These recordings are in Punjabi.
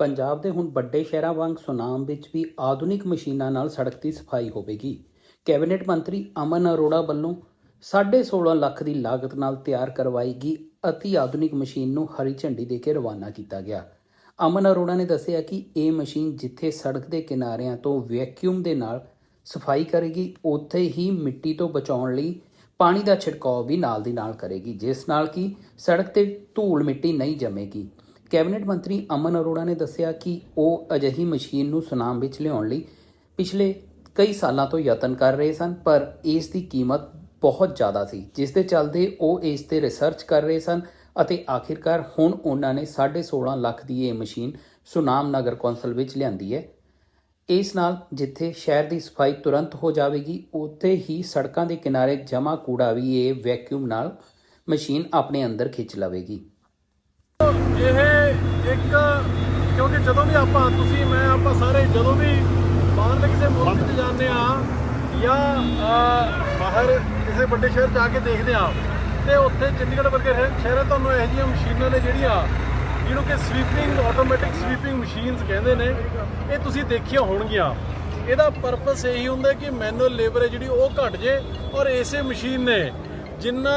ਪੰਜਾਬ ਦੇ ਹੁਣ ਵੱਡੇ ਸ਼ਹਿਰਾਂ ਵਾਂਗ ਸੁਨਾਮ ਵਿੱਚ ਵੀ ਆਧੁਨਿਕ ਮਸ਼ੀਨਾਂ ਨਾਲ ਸੜਕ ਦੀ ਸਫ਼ਾਈ ਹੋਵੇਗੀ। ਕੈਬਨਿਟ ਮੰਤਰੀ ਅਮਨ ਅਰੋੜਾ ਵੱਲੋਂ 16.5 ਲੱਖ ਦੀ ਲਾਗਤ ਨਾਲ ਤਿਆਰ ਕਰਵਾਈ ਗਈ ਅਤੀ ਆਧੁਨਿਕ ਮਸ਼ੀਨ ਨੂੰ ਹਰੀ ਝੰਡੀ ਦੇ ਕੇ ਰਵਾਨਾ ਕੀਤਾ ਗਿਆ। ਅਮਨ ਅਰੋੜਾ ਨੇ ਦੱਸਿਆ ਕਿ ਇਹ ਮਸ਼ੀਨ ਜਿੱਥੇ ਸੜਕ ਦੇ ਕਿਨਾਰਿਆਂ ਤੋਂ ਵੈਕਿਊਮ ਦੇ ਨਾਲ ਸਫ਼ਾਈ ਕਰੇਗੀ, ਉੱਥੇ ਹੀ ਮਿੱਟੀ ਤੋਂ ਬਚਾਉਣ ਲਈ ਪਾਣੀ ਦਾ ਛਿੜਕਾਅ ਵੀ ਨਾਲ ਦੀ ਨਾਲ ਕਰੇਗੀ, ਜਿਸ ਨਾਲ ਕਿ ਸੜਕ ਤੇ ਧੂਲ ਮਿੱਟੀ ਨਹੀਂ ਜਮੇਗੀ। ਕੈਬਨਿਟ ਮੰਤਰੀ ਅਮਨ ਅਰੋੜਾ ਨੇ ਦੱਸਿਆ ਕਿ ਉਹ ਅਜਿਹੀ ਮਸ਼ੀਨ ਨੂੰ ਸੁਨਾਮ ਵਿੱਚ ਲਿਆਉਣ ਲਈ ਪਿਛਲੇ ਕਈ ਸਾਲਾਂ ਤੋਂ ਯਤਨ ਕਰ ਰਹੇ ਸਨ, ਪਰ ਇਸ ਦੀ ਕੀਮਤ ਬਹੁਤ ਜ਼ਿਆਦਾ ਸੀ, ਜਿਸ ਦੇ ਚੱਲਦੇ ਉਹ ਇਸ ਤੇ ਰਿਸਰਚ ਕਰ ਰਹੇ ਸਨ ਅਤੇ ਆਖਿਰਕਾਰ ਹੁਣ ਉਹਨਾਂ ਨੇ 16.5 ਲੱਖ ਦੀ ਇਹ ਮਸ਼ੀਨ ਸੁਨਾਮ ਨਗਰ ਕੌਂਸਲ ਵਿੱਚ ਲਿਆਂਦੀ ਹੈ। ਇਸ ਨਾਲ ਜਿੱਥੇ ਸ਼ਹਿਰ ਦੀ ਸਫ਼ਾਈ ਤੁਰੰਤ ਹੋ ਜਾਵੇਗੀ, ਉੱਥੇ ਹੀ ਸੜਕਾਂ ਦੇ ਕਿਨਾਰੇ ਜਮਾ ਕੂੜਾ ਵੀ ਇਹ ਵੈਕਿਊਮ ਨਾਲ ਮਸ਼ੀਨ ਆਪਣੇ ਅੰਦਰ ਖਿੱਚ ਲਵੇਗੀ। ਇਹ ਇੱਕ ਕਿਉਂਕਿ ਜਦੋਂ ਵੀ ਆਪਾਂ ਤੁਸੀਂ ਮੈਂ ਆਪਾਂ ਸਾਰੇ ਜਦੋਂ ਵੀ ਬਾਹਰਲੇ ਕਿਸੇ ਮੁਲਕ 'ਚ ਜਾਂਦੇ ਆ ਜਾਂ ਬਾਹਰ ਕਿਸੇ ਵੱਡੇ ਸ਼ਹਿਰ ਜਾ ਕੇ ਦੇਖਦੇ ਆ ਤੇ ਉੱਥੇ ਚੰਡੀਗੜ੍ਹ ਵਰਗੇ ਸ਼ਹਿ- ਸ਼ਹਿਰਾਂ ਤੁਹਾਨੂੰ ਇਹੋ ਜਿਹੀਆਂ ਮਸ਼ੀਨਾਂ ਨੇ ਜਿਹੜੀਆਂ ਜਿਹਨੂੰ ਕਿ ਸਵੀਪਿੰਗ ਆਟੋਮੈਟਿਕ ਸਵੀਪਿੰਗ ਮਸ਼ੀਨਸ ਕਹਿੰਦੇ ਨੇ ਇਹ ਤੁਸੀਂ ਦੇਖੀਆਂ ਹੋਣਗੀਆਂ। ਇਹਦਾ ਪਰਪਸ ਇਹੀ ਹੁੰਦਾ ਕਿ ਮੈਨੂਅਲ ਲੇਬਰ ਹੈ ਜਿਹੜੀ ਉਹ ਘਟ ਜੇ ਔਰ ਇਸੇ ਮਸ਼ੀਨ ਨੇ ਜਿੰਨਾ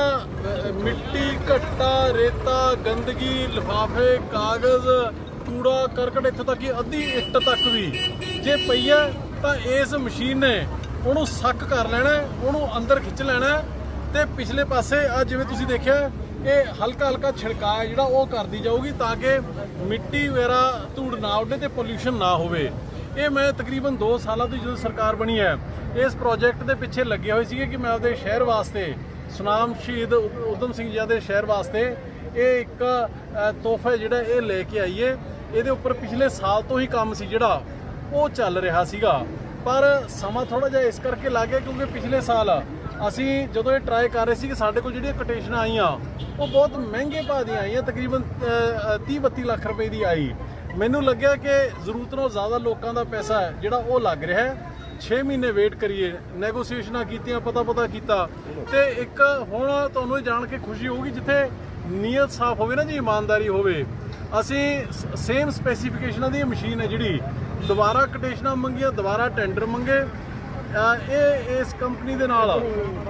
ਮਿੱਟੀ, ਘੱਟਾ, ਰੇਤਾ, ਗੰਦਗੀ, ਲਿਫਾਫੇ, ਕਾਗਜ਼, ਕੂੜਾ, ਕਰਕਟ ਇੱਥੋਂ ਤੱਕ ਕਿ ਅੱਧੀ ਇੱਟ ਤੱਕ ਵੀ ਜੇ ਪਈ ਹੈ ਤਾਂ ਇਸ ਮਸ਼ੀਨ ਨੇ ਉਹਨੂੰ ਸੱਕ ਕਰ ਲੈਣਾ ਉਹਨੂੰ ਅੰਦਰ ਖਿੱਚ ਲੈਣਾ ਹੈ ਤੇ ਪਿਛਲੇ ਪਾਸੇ ਆ ਜਿਵੇਂ ਤੁਸੀਂ ਦੇਖਿਆ, ਇਹ ਹਲਕਾ ਹਲਕਾ ਛਿੜਕਾਅ ਹੈ ਜਿਹੜਾ ਉਹ ਕਰਦੀ ਜਾਊਗੀ ਤਾਂ ਕਿ ਮਿੱਟੀ ਵਗੈਰਾ ਧੂੜ ਨਾ ਉੱਡੇ ਤੇ ਪੋਲਿਊਸ਼ਨ ਨਾ ਹੋਵੇ। ਇਹ ਮੈਂ ਤਕਰੀਬਨ 2 ਸਾਲਾਂ ਤੋਂ ਜਦੋਂ ਸਰਕਾਰ ਬਣੀ ਹੈ, ਇਸ ਪ੍ਰੋਜੈਕਟ ਦੇ ਪਿੱਛੇ ਲੱਗੇ ਹੋਏ ਸੀਗੇ ਕਿ ਮੈਂ ਆਪਦੇ ਸ਼ਹਿਰ ਵਾਸਤੇ ਸੁਨਾਮ ਸ਼ਹੀਦ ਉ- ਸਿੰਘ ਜੀ ਦੇ ਸ਼ਹਿਰ ਵਾਸਤੇ ਇਹ ਇੱਕ ਤੋਹਫਾ ਜਿਹੜਾ ਇਹ ਲੈ ਕੇ ਆਈਏ ਇਹਦੇ ਉੱਪਰ ਪਿਛਲੇ ਸਾਲ ਤੋਂ ਹੀ ਕੰਮ ਸੀ ਜਿਹੜਾ, ਉਹ ਚੱਲ ਰਿਹਾ ਸੀਗਾ। ਪਰ ਸਮਾਂ ਥੋੜਾ ਜਿਹਾ ਇਸ ਕਰਕੇ ਲੱਗ ਗਿਆ ਕਿਉਂਕਿ ਪਿਛਲੇ ਸਾਲ ਅਸੀਂ ਜਦੋਂ ਇਹ ਟਰਾਈ ਕਰ ਰਹੇ ਸੀ ਕਿ ਸਾਡੇ ਕੋਲ ਜਿਹੜੀਆਂ ਕੋਟੇਸ਼ਨਾਂ ਆਈਆਂ, ਉਹ ਬਹੁਤ ਮਹਿੰਗੇ ਭਾਅ ਦੀਆਂ ਆਈਆਂ, ਤਕਰੀਬਨ 30 32 ਲੱਖ ਰੁਪਏ ਦੀ ਆਈ। ਮੈਨੂੰ ਲੱਗਿਆ ਕਿ ਜ਼ਰੂਰਤ ਨਾਲੋਂ ਜ਼ਿਆਦਾ ਲੋਕਾਂ ਦਾ ਪੈਸਾ ਜਿਹੜਾ ਉਹ ਲੱਗ ਰਿਹਾ ਹੈ। 6 ਮਹੀਨੇ ਵੇਟ ਕਰੀਏ ਨੈਗੋਸੀਏਸ਼ਨਾਂ ਕੀਤੀਆਂ ਪਤਾ ਪਤਾ ਕੀਤਾ। ਤੇ ਇੱਕ ਹੁਣ ਤੁਹਾਨੂੰ ਇਹ ਜਾਣ ਕੇ ਖੁਸ਼ੀ ਹੋਊਗੀ, ਜਿੱਥੇ ਨੀਅਤ ਸਾਫ਼ ਹੋਵੇ ਨਾ ਜੀ, ਇਮਾਨਦਾਰੀ ਹੋਵੇ, ਅਸੀਂ ਸੇਮ ਸਪੈਸੀਫਿਕੇਸ਼ਨਾਂ ਦੀ ਮਸ਼ੀਨ ਹੈ ਜਿਹੜੀ, ਦੁਬਾਰਾ ਕੋਟੇਸ਼ਨਾਂ ਮੰਗੀਆਂ, ਦੁਬਾਰਾ ਟੈਂਡਰ ਮੰਗੇ। ਇਹ, ਇਸ ਕੰਪਨੀ ਦੇ ਨਾਲ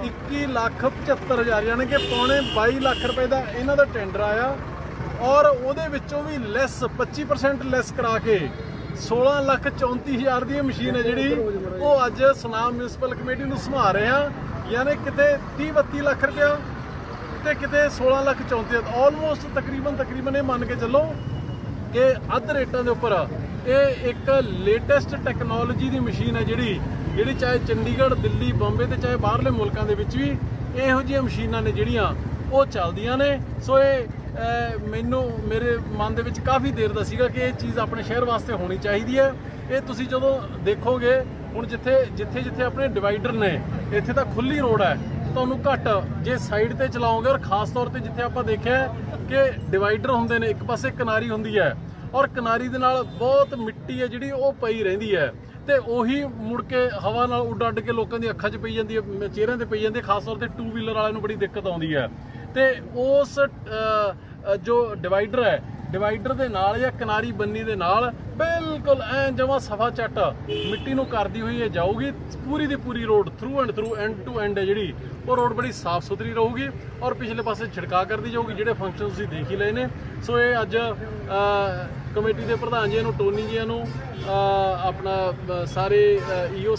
21 ਲੱਖ 75 ਹਜ਼ਾਰ, ਯਾਨੀ ਕਿ ਪੌਣੇ 22 ਲੱਖ ਰੁਪਏ ਦਾ ਇਹਨਾਂ ਦਾ ਟੈਂਡਰ ਆਇਆ। ਔਰ ਉਹਦੇ ਵਿੱਚੋਂ ਵੀ ਲੈਸ 25% ਲੈਸ ਕਰਾ ਕੇ 16 ਲੱਖ 34 ਹਜ਼ਾਰ ਦੀ ਮਸ਼ੀਨ ਹੈ ਜਿਹੜੀ। ਉਹ ਅੱਜ ਸੁਨਾਮ ਮਿਊਨਿਸਪਲ ਕਮੇਟੀ ਨੂੰ ਸੰਭਾਲ ਰਹੇ ਆ ਯਾਨੀ ਕਿਤੇ 30 32 ਲੱਖ ਰੁਪਇਆ ਤੇ ਕਿਤੇ 16 ਲੱਖ 34 ਆਲਮੋਸਟ ਤਕਰੀਬਨ ਤਕਰੀਬਨ ਇਹ ਮੰਨ ਕੇ ਚੱਲੋ ਕਿ ਅੱਧ ਰੇਟਾਂ ਦੇ ਉੱਪਰ ਇਹ ਇੱਕ ਲੇਟੈਸਟ ਟੈਕਨੋਲੋਜੀ ਦੀ ਮਸ਼ੀਨ ਹੈ ਜਿਹੜੀ ਜਿਹੜੀ ਚਾਹੇ ਚੰਡੀਗੜ੍ਹ, ਦਿੱਲੀ, ਬੰਬੇ ਤੇ ਚਾਹੇ ਬਾਹਰਲੇ ਮੁਲਕਾਂ ਦੇ ਵਿੱਚ ਵੀ ਇਹੋ ਜਿਹੀਆਂ ਮਸ਼ੀਨਾਂ ਨੇ ਜਿਹੜੀਆਂ ਉਹ ਚੱਲਦੀਆਂ ਨੇ। ਸੋ ਇਹ ਮੈਨੂੰ, ਮੇਰੇ ਮਨ ਦੇ ਵਿੱਚ ਕਾਫੀ ਦੇਰ ਦਾ ਸੀਗਾ ਕਿ ਇਹ ਚੀਜ਼ ਆਪਣੇ ਸ਼ਹਿਰ ਵਾਸਤੇ ਹੋਣੀ ਚਾਹੀਦੀ ਹੈ। ਇਹ ਤੁਸੀਂ ਜਦੋਂ ਦੇਖੋਗੇ, ਹੁਣ ਜਿੱਥੇ ਜਿੱਥੇ ਜਿੱਥੇ ਆਪਣੇ ਡਿਵਾਈਡਰ ਨੇ, ਇੱਥੇ ਤਾਂ ਖੁੱਲੀ ਰੋਡ ਹੈ। ਤੁਹਾਨੂੰ ਘੱਟ ਜੇ ਸਾਈਡ ਤੇ ਚਲਾਓਗੇ ਔਰ ਖਾਸ ਤੌਰ ਤੇ ਜਿੱਥੇ ਆਪਾਂ ਦੇਖਿਆ ਕਿ ਡਿਵਾਈਡਰ ਹੁੰਦੇ ਨੇ, ਇੱਕ ਪਾਸੇ ਕਿਨਾਰੀ ਹੁੰਦੀ ਹੈ ਔਰ ਕਿਨਾਰੀ ਦੇ ਨਾਲ ਬਹੁਤ ਮਿੱਟੀ ਹੈ ਜਿਹੜੀ ਉਹ ਪਈ ਰਹਿੰਦੀ ਹੈ। ਤੇ ਉਹੀ ਮੁੜ ਕੇ ਹਵਾ ਨਾਲ ਉੱਡ ਅੱਡ ਕੇ ਲੋਕਾਂ ਦੀ ਅੱਖਾਂ 'ਚ ਪਈ ਜਾਂਦੀ ਹੈ, ਚਿਹਰਿਆਂ ਤੇ ਪਈ ਜਾਂਦੀ ਹੈ, ਖਾਸ ਤੌਰ ਤੇ ਟੂ ਵੀਲਰ ਵਾਲਿਆਂ ਨੂੰ ਬੜੀ ਦਿੱਕਤ ਆਉਂਦੀ ਹੈ। ਤੇ ਉਸ ਜੋ ਡਿਵਾਈਡਰ ਹੈ ਡਿਵਾਈਡਰ ਦੇ ਨਾਲ ਜਾਂ ਕਿਨਾਰੀ ਬੰਨੀ ਦੇ ਨਾਲ ਬਿਲਕੁਲ ਐ ਜਮਾ ਸਫਾ ਚੱਟ ਮਿੱਟੀ ਨੂੰ ਕਰਦੀ ਹੋਈ ਇਹ ਜਾਊਗੀ। ਪੂਰੀ ਦੀ ਪੂਰੀ road through end through end to end ਹੈ ਜਿਹੜੀ। ਉਹ ਰੋਡ ਬੜੀ ਸਾਫ਼ ਸੁਥਰੀ ਰਹੂਗੀ ਔਰ ਪਿਛਲੇ ਪਾਸੇ ਛਿੜਕਾ ਕਰਦੀ ਜਾਊਗੀ ਜਿਹੜੇ ਫੰਕਸ਼ਨ ਤੁਸੀਂ ਦੇਖ ਹੀ ਲਏ ਨੇ। ਸੋ ਇਹ ਅੱਜ ਕਮੇਟੀ ਦੇ ਪ੍ਰਧਾਨ ਜੀ ਨੂੰ ਟੋਨੀ ਜੀ ਨੂੰ ਅ, ਆਪਣਾ ਅ, ਸਾਰੇ ਈਓ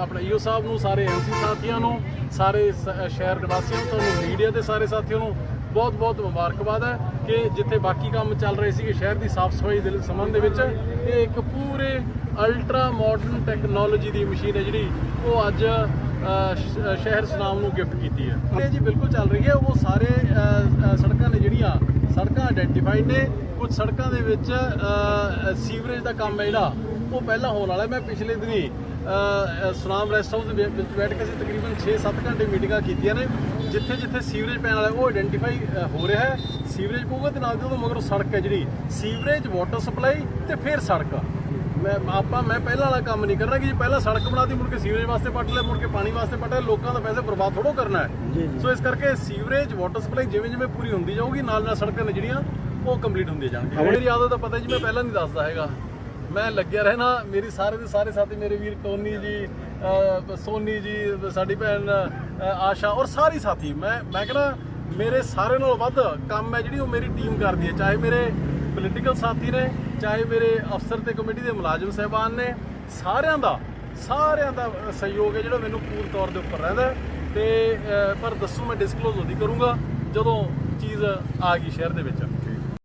ਆਪਣਾ ਈਓ ਸਾਹਿਬ ਨੂੰ ਸਾਰੇ ਐਮਸੀ ਸਾਥੀਆਂ ਨੂੰ ਸਾਰੇ ਸ- ਸ਼ਹਿਰ ਨਿਵਾਸੀਆਂ ਨੂੰ ਤੁਹਾਨੂੰ ਮੀਡੀਆ ਦੇ ਸਾਰੇ ਸਾਥੀਆਂ ਨੂੰ ਬਹੁਤ ਬਹੁਤ ਮੁਬਾਰਕਬਾਦ ਹੈ ਕਿ ਜਿੱਥੇ ਬਾਕੀ ਕੰਮ ਚੱਲ ਰਹੇ ਸੀਗੇ ਸ਼ਹਿਰ ਦੀ ਸਾਫ਼ ਸਫ਼ਾਈ ਦੇ ਸੰਬੰਧ ਦੇ ਵਿੱਚ, ਇਹ ਇੱਕ ਪੂਰੇ ਅਲਟਰਾ ਮਾਡਰਨ ਟੈਕਨੋਲੋਜੀ ਦੀ ਮਸ਼ੀਨ ਹੈ ਜਿਹੜੀ ਉਹ ਅੱਜ ਸ਼- ਸ਼ਹਿਰ ਸੁਨਾਮ ਨੂੰ ਗਿਫਟ ਕੀਤੀ ਹੈ। ਇਹ ਜੀ, ਬਿਲਕੁਲ ਚੱਲ ਰਹੀ ਹੈ। ਉਹ ਸਾਰੇ ਸੜਕਾਂ ਨੇ ਜਿਹੜੀਆਂ ਸੜਕਾਂ ਆਇਡੈਂਟੀਫਾਈਡ ਨੇ, ਕੁਝ ਸੜਕਾਂ ਦੇ ਵਿੱਚ ਸੀਵਰੇਜ ਦਾ ਕੰਮ ਹੈ ਜਿਹੜਾ, ਉਹ ਪਹਿਲਾਂ ਹੋਣ ਵਾਲਾ ਮੈਂ ਪਿਛਲੇ ਦਿਨੀ ਸੁਨਾਮ ਰੈਸਟ ਹਾਊਸ ਦੇ ਵਿੱਚ ਬੈਠ ਕੇ ਅਸੀਂ ਤਕਰੀਬਨ 6-7 ਘੰਟੇ ਮੀਟਿੰਗਾਂ ਕੀਤੀਆਂ ਨੇ ਜਿੱਥੇ ਜਿੱਥੇ ਸੀਵਰੇਜ ਪੈਣ ਵਾਲਾ ਉਹ ਆਇਡੈਂਟੀਫਾਈ ਹੋ ਰਿਹਾ ਹੈ। ਸੀਵਰੇਜ ਪਊਗਾ ਤੇ ਨਾਲ ਦੇ ਉਹਦੇ ਮਗਰੋਂ ਸੜਕ ਹੈ ਜਿਹੜੀ। ਸੀਵਰੇਜ ਵਾਟਰ ਸਪਲਾਈ ਤੇ ਫਿਰ ਸੜਕ। ਮੈਂ ਆਪਾਂ ਮੈਂ ਪਹਿਲਾਂ ਵਾਲਾ ਕੰਮ ਨਹੀਂ ਕਰਨਾ ਕਿ ਜੀ ਪਹਿਲਾਂ ਸੜਕ ਬਣਾਤੀ ਮੁੜ ਕੇ ਸੀਵਰੇਜ ਵਾਸਤੇ ਪੱਟ ਲਿਆ ਮੁੜ ਕੇ ਪਾਣੀ ਵਾਸਤੇ ਪੱਟ ਲਿਆ ਲੋਕਾਂ ਦਾ ਪੈਸੇ ਬਰਬਾਦ ਥੋੜੋ ਕਰਨਾ ਹੈ। ਸੋ ਇਸ ਕਰਕੇ ਸੀਵਰੇਜ ਵਾਟਰ ਸਪਲਾਈ ਜਿਵੇਂ ਜਿਵੇਂ ਪੂਰੀ ਹੁੰਦੀ ਜਾਊਗੀ ਨਾਲ ਨਾਲ ਸੜਕਾਂ ਨੇ ਜਿਹੜੀਆਂ ਉਹ ਕੰਪਲੀਟ ਹੁੰਦੇ ਜਾਣਗੇ ਮੇਰੀ ਆਦਤ ਤਾਂ ਪਤਾ ਜੀ ਮੈਂ ਪਹਿਲਾਂ ਨਹੀਂ ਦੱਸਦਾ ਹੈਗਾ। ਮੈਂ ਲੱਗਿਆ ਰਹਿਣਾ, ਮੇਰੀ ਸਾਰੇ ਦੇ ਸਾਰੇ ਸਾਥੀ, ਮੇਰੇ ਵੀਰ ਟੋਨੀ ਜੀ ਸੋਨੀ ਜੀ, ਸਾਡੀ ਭੈਣ ਆਸ਼ਾ ਔਰ ਸਾਰੀ ਸਾਥੀ। ਮੈਂ ਮੈਂ ਕਹਿੰਦਾ, ਮੇਰੇ ਸਾਰੇ ਨਾਲੋਂ ਵੱਧ ਕੰਮ ਹੈ ਜਿਹੜੀ ਉਹ ਮੇਰੀ ਟੀਮ ਕਰਦੀ ਹੈ। ਚਾਹੇ ਮੇਰੇ ਪੋਲੀਟੀਕਲ ਸਾਥੀ ਨੇ, ਚਾਹੇ ਮੇਰੇ ਅਫਸਰ ਤੇ ਕਮੇਟੀ ਦੇ ਮੁਲਾਜ਼ਮ ਸਹਿਬਾਨ ਨੇ, ਸਾਰਿਆਂ ਦਾ ਸਾਰਿਆਂ ਦਾ ਸਹਿਯੋਗ ਹੈ ਜਿਹੜਾ ਮੈਨੂੰ ਪੂਰ ਤੌਰ ਦੇ ਉੱਪਰ ਰਹਿੰਦਾ ਹੈ। ਤੇ ਪਰ ਦੱਸੂ ਮੈਂ ਡਿਸਕਲੋਜ਼ ਉਹਦੀ ਕਰੂੰਗਾ ਜਦੋਂ ਚੀਜ਼ ਆ ਗਈ ਸ਼ਹਿਰ ਦੇ ਵਿੱਚ।